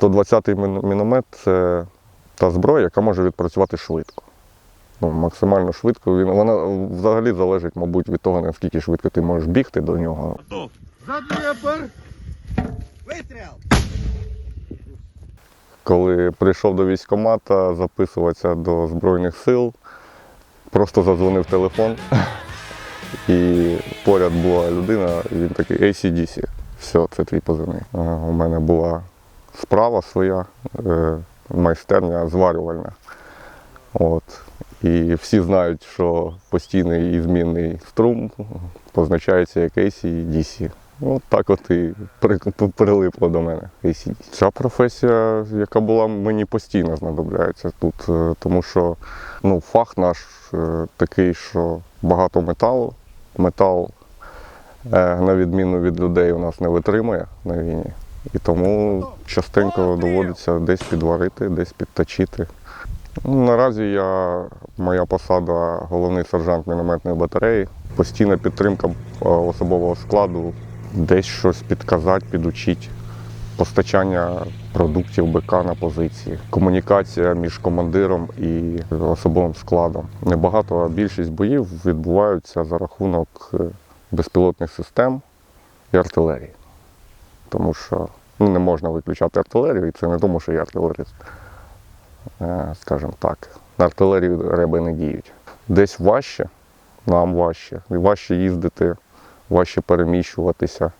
120-й міномет це та зброя, яка може відпрацювати швидко. Ну, максимально швидко. Він, вона взагалі залежить, мабуть, від того, наскільки швидко ти можеш бігти до нього. За Дніпр! Коли прийшов до військкомата записуватися до Збройних сил, просто задзвонив телефон, і поряд була людина, і він такий ACDC. Все, це твій позивний. У мене була справа своя, е, майстерня зварювальна. От. І всі знають, що постійний і змінний струм позначається як ACDC. От так от і при- прилипло до мене. Ця професія, яка була мені постійно знадобляється тут, е, тому що ну, фах наш е, такий, що багато металу. Метал, на відміну від людей, у нас не витримує на війні. І тому частенько доводиться десь підварити, десь підточити. Ну, Наразі я, моя посада головний сержант мінометної батареї, постійна підтримка е, особового складу, десь щось підказати, підучити, постачання продуктів БК на позиції, комунікація між командиром і особовим складом. Небагато, а більшість боїв відбуваються за рахунок е, безпілотних систем і артилерії. Тому що ну, не можна виключати артилерію, і це не тому, що я артилерист е, скажімо так, на артилерію реби не діють. Десь важче, нам важче. Важче їздити, важче переміщуватися.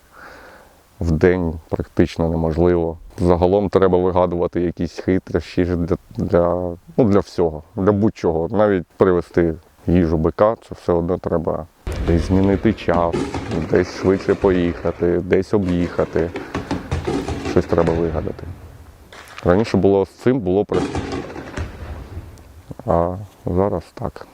В день практично неможливо. Загалом треба вигадувати якісь хитрощі для, для, ну, для всього, для будь-чого. Навіть привезти їжу бика, це все одно треба десь змінити час, десь швидше поїхати, десь об'їхати. Щось треба вигадати. Раніше було з цим було простіше. А зараз так.